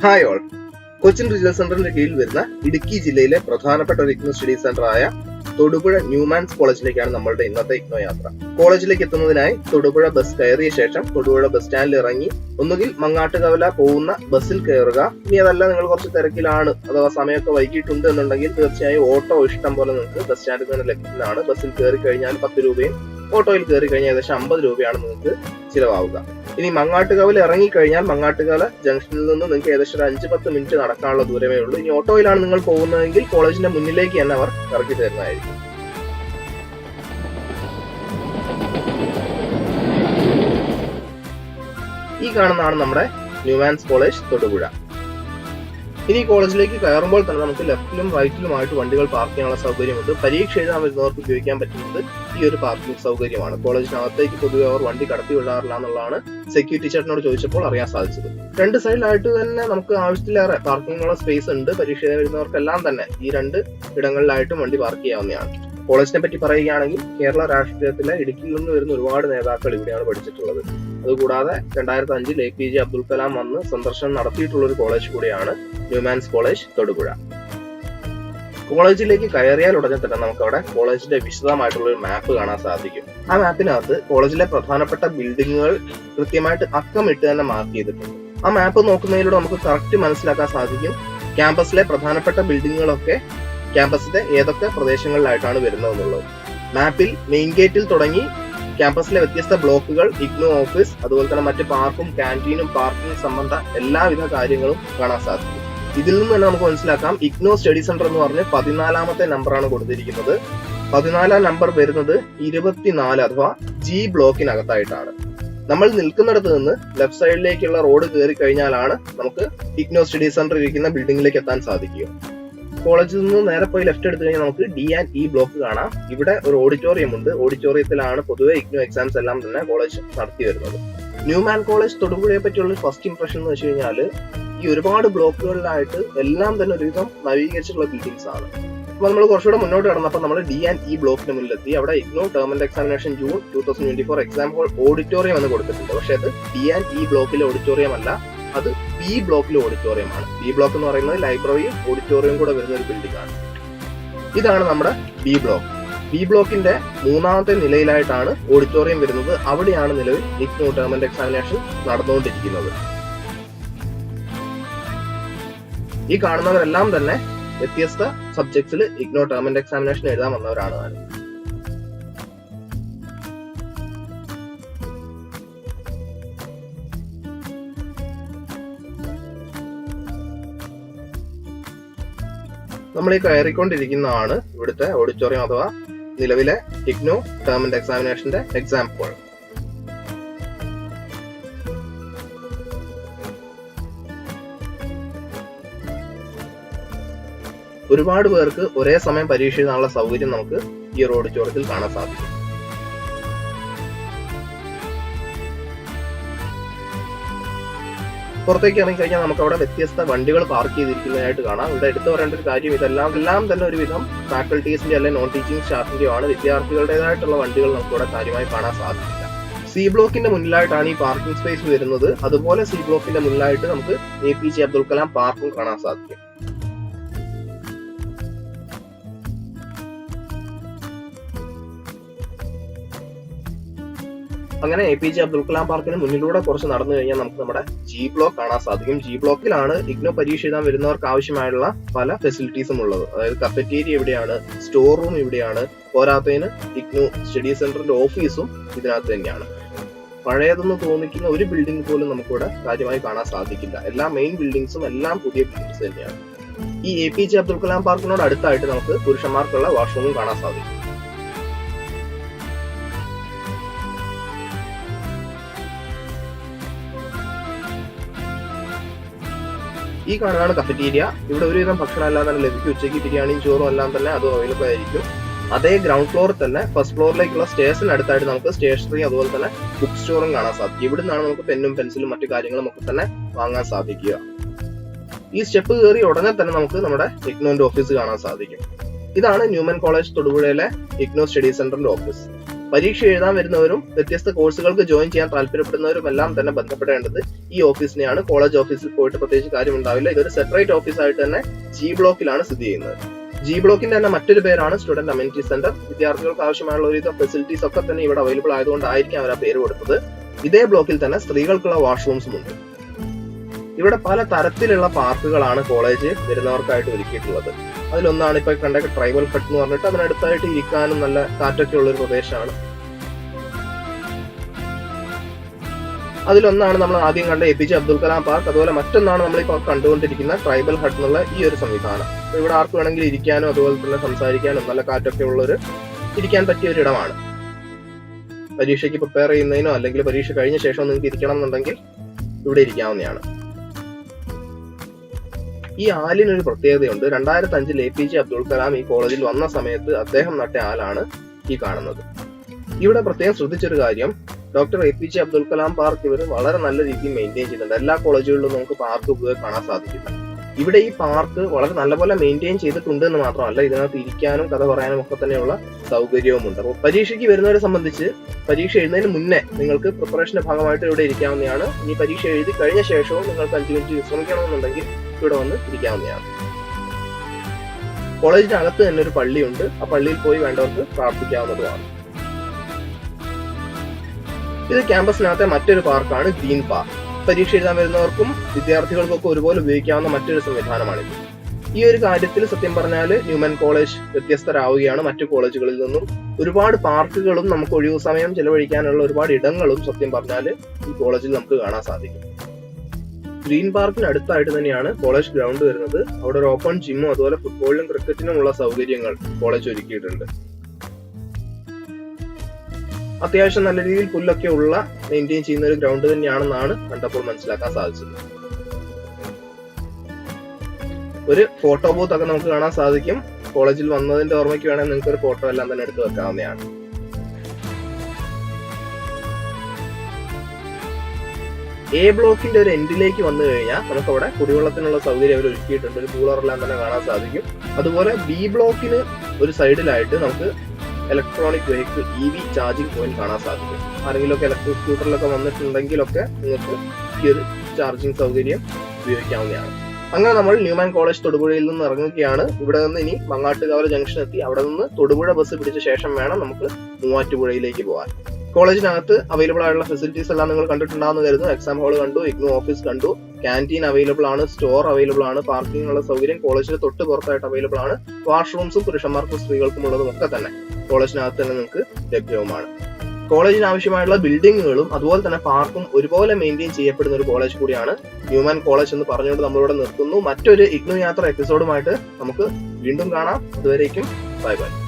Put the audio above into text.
Hi all Cochin regional സെന്ററിന്റെ കീഴിൽ വരുന്ന ഇടുക്കി ജില്ലയിലെ പ്രധാനപ്പെട്ട ഒരു ഇഗ്നോ സ്റ്റഡി സെന്റർ ആയ തൊടുപുഴ ന്യൂമാൻസ് കോളേജിലേക്കാണ് നമ്മളുടെ ഇന്നത്തെ ഇഗ്നോ യാത്ര. കോളേജിലേക്ക് എത്തുന്നതിനായി തൊടുപുഴ ബസ് കയറിയ ശേഷം തൊടുപുഴ ബസ് സ്റ്റാൻഡിൽ ഇറങ്ങി ഒന്നുകിൽ മങ്ങാട്ടുകവല പോകുന്ന ബസ്സിൽ കയറുക. ഇനി അതല്ല നിങ്ങൾ കുറച്ച് തിരക്കിലാണ് അഥവാ സമയമൊക്കെ വൈകിട്ടുണ്ട് എന്നുണ്ടെങ്കിൽ തീർച്ചയായും ഓട്ടോ ഇഷ്ടം പോലെ നിങ്ങൾക്ക് ബസ് സ്റ്റാൻഡിൽ നിന്ന് ലഭിക്കുന്നതാണ്. ബസ്സിൽ കയറി കഴിഞ്ഞാൽ പത്ത് രൂപയും ഓട്ടോയിൽ കയറി കഴിഞ്ഞാൽ ഏകദേശം അമ്പത് രൂപയാണ് നിങ്ങൾക്ക് ചിലവാവുക. ഇനി മങ്ങാട്ടുകാവിൽ ഇറങ്ങിക്കഴിഞ്ഞാൽ മങ്ങാട്ടുകാല ജംഗ്ഷനിൽ നിന്ന് നിങ്ങൾക്ക് ഏകദേശം ഒരു അഞ്ച് പത്ത് മിനിറ്റ് നടക്കാനുള്ള ദൂരമേ ഉള്ളൂ. ഇനി ഓട്ടോയിലാണ് നിങ്ങൾ പോകുന്നതെങ്കിൽ കോളേജിന്റെ മുന്നിലേക്ക് തന്നെ അവർ ഇറക്കി തരുന്നതായിരിക്കും. ഈ കാണുന്നതാണ് നമ്മുടെ ന്യൂമാൻസ് കോളേജ് തൊടുപുഴ. ഇനി കോളേജിലേക്ക് കയറുമ്പോൾ തന്നെ നമുക്ക് ലെഫ്റ്റിലും റൈറ്റിലുമായിട്ട് വണ്ടികൾ പാർക്ക് ചെയ്യാനുള്ള സൗകര്യമുണ്ട്. പരീക്ഷ എഴുതാൻ വരുന്നവർക്ക് ഉപയോഗിക്കാൻ പറ്റുന്നത് ഈ ഒരു പാർക്കിംഗ് സൗകര്യമാണ്. കോളേജിനകത്തേക്ക് പൊതുവെ അവർ വണ്ടി കടത്തി വിടാറില്ല എന്നുള്ളതാണ് സെക്യൂരിറ്റി ചേട്ടനോട് ചോദിച്ചപ്പോൾ അറിയാൻ സാധിച്ചത്. രണ്ട് സൈഡിലായിട്ട് തന്നെ നമുക്ക് ആവശ്യത്തിലേറെ പാർക്കിങ്ങിനുള്ള സ്പേസ് ഉണ്ട്. പരീക്ഷ എഴുതാൻ വരുന്നവർക്കെല്ലാം തന്നെ ഈ രണ്ട് ഇടങ്ങളിലായിട്ടും വണ്ടി പാർക്ക് ചെയ്യാവുന്നതാണ്. കോളേജിനെ പറ്റി പറയുകയാണെങ്കിൽ കേരള രാഷ്ട്രീയത്തിലെ ഇടുക്കിയിൽ നിന്ന് വരുന്ന ഒരുപാട് നേതാക്കൾ ഇവിടെയാണ് പഠിച്ചിട്ടുള്ളത്. അതുകൂടാതെ രണ്ടായിരത്തി അഞ്ചിൽ A P J Abdul Kalam വന്ന് സന്ദർശനം നടത്തിയിട്ടുള്ള ഒരു കോളേജ് കൂടിയാണ് ന്യൂമാൻസ് കോളേജ് തൊടുപുഴ. കോളേജിലേക്ക് കയറിയാൽ ഉടനെ തന്നെ നമുക്ക് അവിടെ കോളേജിന്റെ വിശദമായിട്ടുള്ള ഒരു മാപ്പ് കാണാൻ സാധിക്കും. ആ മാപ്പിനകത്ത് കോളേജിലെ പ്രധാനപ്പെട്ട ബിൽഡിങ്ങുകൾ കൃത്യമായിട്ട് അക്കമിട്ട് തന്നെ മാർക്ക് ചെയ്തിട്ടുണ്ട്. ആ മാപ്പ് നോക്കുന്നതിലൂടെ നമുക്ക് കറക്റ്റ് മനസ്സിലാക്കാൻ സാധിക്കും ക്യാമ്പസിലെ പ്രധാനപ്പെട്ട ബിൽഡിങ്ങുകളൊക്കെ ക്യാമ്പസിന്റെ ഏതൊക്കെ പ്രദേശങ്ങളിലായിട്ടാണ് വരുന്നതെന്നുള്ളത്. മാപ്പിൽ മെയിൻ ഗേറ്റിൽ തുടങ്ങി ക്യാമ്പസിലെ വ്യത്യസ്ത ബ്ലോക്കുകൾ ഇഗ്നോ ഓഫീസ് അതുപോലെ തന്നെ മറ്റ് പാർക്കും ക്യാന്റീനും പാർക്കിംഗ് സംബന്ധ എല്ലാവിധ കാര്യങ്ങളും കാണാൻ സാധിക്കും. ഇതിൽ നിന്ന് തന്നെ നമുക്ക് മനസ്സിലാക്കാം ഇഗ്നോ സ്റ്റഡി സെന്റർ എന്ന് പറഞ്ഞ് പതിനാലാമത്തെ നമ്പറാണ് കൊടുത്തിരിക്കുന്നത്. പതിനാലാം നമ്പർ വരുന്നത് ഇരുപത്തിനാല് അഥവാ ജി ബ്ലോക്കിനകത്തായിട്ടാണ്. നമ്മൾ നിൽക്കുന്നിടത്ത് നിന്ന് ലെഫ്റ്റ് സൈഡിലേക്കുള്ള റോഡ് കയറി കഴിഞ്ഞാലാണ് നമുക്ക് ഇഗ്നോ സ്റ്റഡി സെന്റർ ഇരിക്കുന്ന ബിൽഡിംഗിലേക്ക് എത്താൻ സാധിക്കുക. കോളേജിൽ നിന്ന് നേരെ പോയി ലെഫ്റ്റ് എടുത്തു കഴിഞ്ഞാൽ നമുക്ക് ഡി ആൻഡ് ഇ ബ്ലോക്ക് കാണാം. ഇവിടെ ഒരു ഓഡിറ്റോറിയം ഉണ്ട്. ഓഡിറ്റോറിയത്തിലാണ് പൊതുവെ ഇഗ്നോ എക്സാംസ് എല്ലാം തന്നെ കോളേജ് നടത്തി വരുന്നത്. ന്യൂമാൻ കോളേജ് തൊടുപുഴയെ പറ്റിയുള്ള ഫസ്റ്റ് ഇംപ്രഷൻ എന്ന് വെച്ച് കഴിഞ്ഞാൽ ഈ ഒരുപാട് ബ്ലോക്കുകളിലായിട്ട് എല്ലാം തന്നെ ഒരുവിധം നവീകരിച്ചിട്ടുള്ള ബിൽഡിങ്സ് ആണ്. അപ്പൊ നമ്മൾ കുറച്ചുകൂടെ മുന്നോട്ട് കടന്നപ്പോൾ നമ്മൾ ഡി ആൻഡ് ഇ ബ്ലോക്കിന് മുന്നിലെത്തി. അവിടെ IGNOU term end examination June two thousand twenty four exam hall auditorium എന്ന് കൊടുത്തിട്ടുണ്ട്. പക്ഷേ അത് ഡി ആൻഡ് ഇ ബ്ലോക്കിലെ ഓഡിറ്റോറിയം അല്ല. അത് ബി ബ്ലോക്കിൽ ഓഡിറ്റോറിയം ആണ്. ബി ബ്ലോക്ക് എന്ന് പറയുന്നത് ലൈബ്രറിയും ഓഡിറ്റോറിയം കൂടെ വരുന്ന ഒരു ബിൽഡിംഗ് ആണ്. ഇതാണ് നമ്മുടെ ബി ബ്ലോക്ക് ബി ബ്ലോക്കിന്റെ മൂന്നാമത്തെ നിലയിലായിട്ടാണ് ഓഡിറ്റോറിയം വരുന്നത്. അവിടെയാണ് നിലവിൽ ഇഗ്നോ ടേമന്റ് എക്സാമിനേഷൻ നടന്നുകൊണ്ടിരിക്കുന്നത്. ഈ കാണുന്നവരെല്ലാം തന്നെ വ്യത്യസ്ത സബ്ജക്ട്സിൽ ഇഗ്നോ ടേമന്റ് എക്സാമിനേഷൻ എഴുതാൻ വന്നവരാണ് നമ്മൾ ഈ കയറിക്കൊണ്ടിരിക്കുന്നതാണ് ഇവിടുത്തെ ഓഡിറ്റോറിയം അഥവാ നിലവിലെ ഇഗ്നോ ഗവൺമെന്റ് എക്സാമിനേഷന്റെ എക്സാമ്പിൾ ഒരുപാട് പേർക്ക് ഒരേ സമയം പരീക്ഷ എഴുതാനുള്ള സൗകര്യം നമുക്ക് ഈ ഓഡിറ്റോറിയത്തിൽ കാണാൻ സാധിക്കും. പുറത്തേക്ക് ഇറങ്ങി കഴിഞ്ഞാൽ നമുക്ക് അവിടെ വ്യത്യസ്ത വണ്ടികൾ പാർക്ക് ചെയ്തിരിക്കുന്നതായിട്ട് കാണാം. ഇവിടെ എടുത്തു പറയേണ്ട ഒരു കാര്യം ഇതെല്ലാം എല്ലാം തന്നെ ഒരുവിധം ഫാക്കൽറ്റീസിന്റെ അല്ലെങ്കിൽ നോൺ ടീച്ചിങ് സ്റ്റാഫിന്റെയോ ആണ് വിദ്യാർത്ഥികളുടേതായിട്ടുള്ള വണ്ടികൾ നമുക്ക് ഇവിടെ കാര്യമായി കാണാൻ സാധിക്കില്ല. സി ബ്ലോക്കിന്റെ മുന്നിലായിട്ടാണ് ഈ പാർക്കിംഗ് സ്പേസ് വരുന്നത്. അതുപോലെ സി ബ്ലോക്കിന്റെ മുന്നിലായിട്ട് നമുക്ക് A P J Abdul Kalam പാർക്കും കാണാൻ സാധിക്കും. അങ്ങനെ A P J Abdul Kalam പാർക്കിന് മുന്നിലൂടെ കുറച്ച് നടന്നു കഴിഞ്ഞാൽ നമുക്ക് നമ്മുടെ ജി ബ്ലോക്ക് കാണാൻ സാധിക്കും. ജി ബ്ലോക്കിലാണ് ഇഗ്നോ പരീക്ഷ എഴുതാൻ വരുന്നവർക്ക് ആവശ്യമായുള്ള പല ഫെസിലിറ്റീസും ഉള്ളത്. അതായത് കഫറ്റേരിയ എവിടെയാണ് സ്റ്റോർ റൂം ഇവിടെയാണ് പോരാത്തതിന് ഇഗ്നോ സ്റ്റഡി സെന്ററിന്റെ ഓഫീസും ഇതിനകത്ത് തന്നെയാണ്. പഴയതെന്ന് തോന്നിക്കുന്ന ഒരു ബിൽഡിംഗ് പോലും നമുക്കിവിടെ കാര്യമായി കാണാൻ സാധിക്കില്ല. എല്ലാ മെയിൻ ബിൽഡിങ്സും എല്ലാം പുതിയ ബിൽഡിങ്സ് തന്നെയാണ്. ഈ A P J Abdul Kalam പാർക്കിനോട് അടുത്തായിട്ട് നമുക്ക് പുരുഷന്മാർക്കുള്ള വാഷ്റൂമും കാണാൻ സാധിക്കും. ഈ കാണുന്നതാണ് കഫറ്റീരിയ ഇവിടെ ഒരുവിധം ഭക്ഷണം എല്ലാം തന്നെ ലഭിക്കും. ഉച്ചയ്ക്ക് ബിരിയാണിയും ചോറും എല്ലാം തന്നെ അത് അവൈലബിൾ ആയിരിക്കും. അതേ ഗ്രൗണ്ട് ഫ്ലോറിൽ തന്നെ ഫസ്റ്റ് ഫ്ലോറിലേക്കുള്ള സ്റ്റേഷൻ അടുത്തായിട്ട് നമുക്ക് സ്റ്റേഷനറി അതുപോലെ തന്നെ ബുക്ക് സ്റ്റോറും കാണാൻ സാധിക്കും. ഇവിടെ നിന്നാണ് നമുക്ക് പെന്നും പെൻസിലും മറ്റു കാര്യങ്ങളും ഒക്കെ തന്നെ വാങ്ങാൻ സാധിക്കുക. ഈ സ്റ്റെപ്പ് കയറി ഉടനെ തന്നെ നമുക്ക് നമ്മുടെ ഇഗ്നോന്റെ ഓഫീസ് കാണാൻ സാധിക്കും. ഇതാണ് ന്യൂമൻ കോളേജ് തൊടുപുഴയിലെ ഇഗ്നോ സ്റ്റഡി സെന്ററിന്റെ ഓഫീസ് പരീക്ഷ എഴുതാൻ വരുന്നവരും വ്യത്യസ്ത കോഴ്സുകൾക്ക് ജോയിൻ ചെയ്യാൻ താല്പര്യപ്പെടുന്നവരും എല്ലാം തന്നെ ബന്ധപ്പെടേണ്ടത് ഈ ഓഫീസിനെയാണ്. കോളേജ് ഓഫീസിൽ പോയിട്ട് പ്രത്യേകിച്ച് കാര്യം ഉണ്ടാവില്ല. ഇതൊരു സെപ്പറേറ്റ് ഓഫീസായിട്ട് തന്നെ ജി ബ്ലോക്കിലാണ് സ്ഥിതി ചെയ്യുന്നത്. ജി ബ്ലോക്കിന്റെ തന്നെ മറ്റൊരു പേരാണ് സ്റ്റുഡന്റ് അമ്യൂണിറ്റി സെന്റർ. വിദ്യാർത്ഥികൾക്ക് ആവശ്യമായുള്ള ഒരുവിധ ഫെസിലിറ്റീസ് ഒക്കെ തന്നെ ഇവിടെ അവൈലബിൾ ആയതുകൊണ്ടായിരിക്കും അവർ ആ പേര് കൊടുത്തത്. ഇതേ ബ്ലോക്കിൽ തന്നെ സ്ത്രീകൾക്കുള്ള വാഷ്റൂംസും ഉണ്ട് ഇവിടെ പല തരത്തിലുള്ള പാർക്കുകളാണ് കോളേജ് വരുന്നവർക്കായിട്ട് ഒരുക്കിയിട്ടുള്ളത്. അതിലൊന്നാണ് ഇപ്പൊ കണ്ട ട്രൈബൽ കട്ട് എന്ന് പറഞ്ഞിട്ട് അതിനടുത്തായിട്ട് ഇരിക്കാനും നല്ല കാറ്റൊക്കെ ഉള്ള ഒരു പ്രദേശമാണ്. അതിലൊന്നാണ് നമ്മൾ ആദ്യം കണ്ട A P J Abdul Kalam park അതുപോലെ മറ്റൊന്നാണ് നമ്മളിപ്പോൾ കണ്ടുകൊണ്ടിരിക്കുന്ന ട്രൈബൽ ഹട്ട് എന്നുള്ള ഈ ഒരു സംവിധാനം. ഇവിടെ ആർക്ക് വേണമെങ്കിൽ ഇരിക്കാനും അതുപോലെ തന്നെ സംസാരിക്കാനും നല്ല കാറ്റൊക്കെ ഉള്ള ഒരു ഇരിക്കാൻ പറ്റിയ ഒരു ഇടമാണ്. പരീക്ഷയ്ക്ക് പ്രിപ്പയർ ചെയ്യുന്നതിനോ അല്ലെങ്കിൽ പരീക്ഷ കഴിഞ്ഞ ശേഷം നിങ്ങൾക്ക് ഇരിക്കണം എന്നുണ്ടെങ്കിൽ ഇവിടെ ഇരിക്കാവുന്നതാണ്. ഈ ആലിനൊരു പ്രത്യേകതയുണ്ട്. രണ്ടായിരത്തി അഞ്ചിൽ A P J Abdul Kalam ഈ കോളേജിൽ വന്ന സമയത്ത് അദ്ദേഹം നട്ട ആലാണ് ഈ കാണുന്നത്. ഇവിടെ പ്രത്യേകം ശ്രദ്ധിച്ചൊരു കാര്യം doctor A P J Abdul Kalam park ഇവർ വളരെ നല്ല രീതിയിൽ മെയിന്റെയിൻ ചെയ്യുന്നുണ്ട് എല്ലാ കോളേജുകളിലും നമുക്ക് പാർക്ക് പോയി കാണാൻ സാധിക്കില്ല. ഇവിടെ ഈ പാർക്ക് വളരെ നല്ലപോലെ മെയിന്റെയിൻ ചെയ്തിട്ടുണ്ട് എന്ന് മാത്രമല്ല ഇതിനകത്ത് ഇരിക്കാനും കഥ പറയാനും ഒക്കെ തന്നെയുള്ള സൗകര്യവുമുണ്ട്. അപ്പോൾ പരീക്ഷയ്ക്ക് വരുന്നവരെ സംബന്ധിച്ച് പരീക്ഷ എഴുതുന്നതിന് മുന്നേ നിങ്ങൾക്ക് പ്രിപ്പറേഷന്റെ ഭാഗമായിട്ട് ഇവിടെ ഇരിക്കാവുന്നതാണ്. ഇനി പരീക്ഷ എഴുതി കഴിഞ്ഞ ശേഷവും നിങ്ങൾക്ക് അഞ്ച് മിനിറ്റ് വിശ്രമിക്കണമെന്നുണ്ടെങ്കിൽ ഇവിടെ വന്ന് ഇരിക്കാവുന്നതാണ് കോളേജിന്റെ അകത്ത് തന്നെ ഒരു പള്ളിയുണ്ട്. ആ പള്ളിയിൽ പോയി വേണ്ടവർക്ക് പ്രാർത്ഥിക്കാവുന്നതുമാണ്. ഇത് ക്യാമ്പസിനകത്തെ മറ്റൊരു പാർക്കാണ് ഗ്രീൻ പാർക്ക്. പരീക്ഷ എഴുതാൻ വരുന്നവർക്കും വിദ്യാർത്ഥികൾക്കൊക്കെ ഒരുപോലെ ഉപയോഗിക്കാവുന്ന മറ്റൊരു സംവിധാനമാണിത് ഈ ഒരു കാര്യത്തിൽ സത്യം പറഞ്ഞാൽ ന്യൂമൻ കോളേജ് വ്യത്യസ്തരാവുകയാണ് മറ്റു കോളേജുകളിൽ നിന്നും. ഒരുപാട് പാർക്കുകളും നമുക്ക് ഒഴിവു സമയം ചെലവഴിക്കാനുള്ള ഒരുപാട് ഇടങ്ങളും സത്യം പറഞ്ഞാൽ ഈ കോളേജിൽ നമുക്ക് കാണാൻ സാധിക്കും. ഗ്രീൻ പാർക്കിന് അടുത്തായിട്ട് തന്നെയാണ് കോളേജ് ഗ്രൗണ്ട് വരുന്നത്. അവിടെ ഒരു ഓപ്പൺ ജിമ്മും അതുപോലെ ഫുട്ബോളിലും ക്രിക്കറ്റിനും ഉള്ള സൗകര്യങ്ങൾ കോളേജ് ഒരുക്കിയിട്ടുണ്ട്. അത്യാവശ്യം നല്ല രീതിയിൽ പുല്ലൊക്കെ ഉള്ള മെയിന്റെയിൻ ചെയ്യുന്ന ഒരു ഗ്രൗണ്ട് തന്നെയാണെന്നാണ് കണ്ടപ്പോൾ മനസ്സിലാക്കാൻ സാധിച്ചത്. ഒരു ഫോട്ടോ ബൂത്ത് ഒക്കെ നമുക്ക് കാണാൻ സാധിക്കും. കോളേജിൽ വന്നതിന്റെ ഓർമ്മയ്ക്ക് വേണമെങ്കിൽ നിങ്ങൾക്ക് ഒരു ഫോട്ടോ എല്ലാം തന്നെ എടുത്ത് വെക്കാവുന്നതാണ്. എ ബ്ലോക്കിന്റെ ഒരു എൻഡിലേക്ക് വന്നു കഴിഞ്ഞാൽ നമുക്ക് അവിടെ കുടിവെള്ളത്തിനുള്ള സൗകര്യം അവർ ഒരുക്കിയിട്ടുണ്ട്. ഒരു കൂളറെല്ലാം തന്നെ കാണാൻ സാധിക്കും. അതുപോലെ ബി ബ്ലോക്കിന് ഒരു സൈഡിലായിട്ട് നമുക്ക് electronic vehicle E V charging point കാണാൻ സാധിക്കും. ആരെങ്കിലുമൊക്കെ ഇലക്ട്രിക് സ്കൂട്ടറിലൊക്കെ വന്നിട്ടുണ്ടെങ്കിലൊക്കെ നിങ്ങൾക്ക് ഈ ഒരു ചാർജിങ് സൗകര്യം ഉപയോഗിക്കാവുന്നതാണ്. അങ്ങനെ നമ്മൾ ന്യൂമാൻ കോളേജ് തൊടുപുഴയിൽ നിന്ന് ഇറങ്ങുകയാണ്. ഇവിടെ നിന്ന് ഇനി മങ്ങാട്ടുകാവല ജംഗ്ഷൻ എത്തി. അവിടെ നിന്ന് തൊടുപുഴ ബസ് പിടിച്ച ശേഷം വേണം നമുക്ക് മൂവാറ്റുപുഴയിലേക്ക് പോകാൻ. കോളേജിനകത്ത് അവൈലബിൾ ആയിട്ടുള്ള ഫെസിലിറ്റീസ് എല്ലാം നിങ്ങൾ കണ്ടിട്ടുണ്ടാകുന്ന കരുതുന്നു. എക്സാം ഹാൾ കണ്ടു ഇഗ്നോ ഓഫീസ് കണ്ടു. ക്യാന്റീൻ അവൈലബിൾ ആണ് സ്റ്റോർ അവൈലബിൾ ആണ് പാർക്കിങ്ങിനുള്ള സൗകര്യം കോളേജിന് തൊട്ട് പുറത്തായിട്ട് അവൈലബിൾ ആണ്. വാഷ്റൂംസും പുരുഷന്മാർക്കും സ്ത്രീകൾക്കും ഉള്ളതും ഒക്കെ തന്നെ. കോളേജിനകത്ത് തന്നെ നിങ്ങൾക്ക് ലഭ്യവുമാണ്. കോളേജിന് ആവശ്യമായുള്ള ബിൽഡിങ്ങുകളും അതുപോലെ തന്നെ പാർക്കും ഒരുപോലെ മെയിന്റെയിൻ ചെയ്യപ്പെടുന്ന ഒരു കോളേജ് കൂടിയാണ് ഹ്യൂമൻ കോളേജ് എന്ന് പറഞ്ഞുകൊണ്ട് നമ്മളിവിടെ നിർത്തുന്നു. മറ്റൊരു ഇഗ്നു യാത്ര എപ്പിസോഡുമായിട്ട് നമുക്ക് വീണ്ടും കാണാം. അതുവരേക്കും ബൈ ബൈ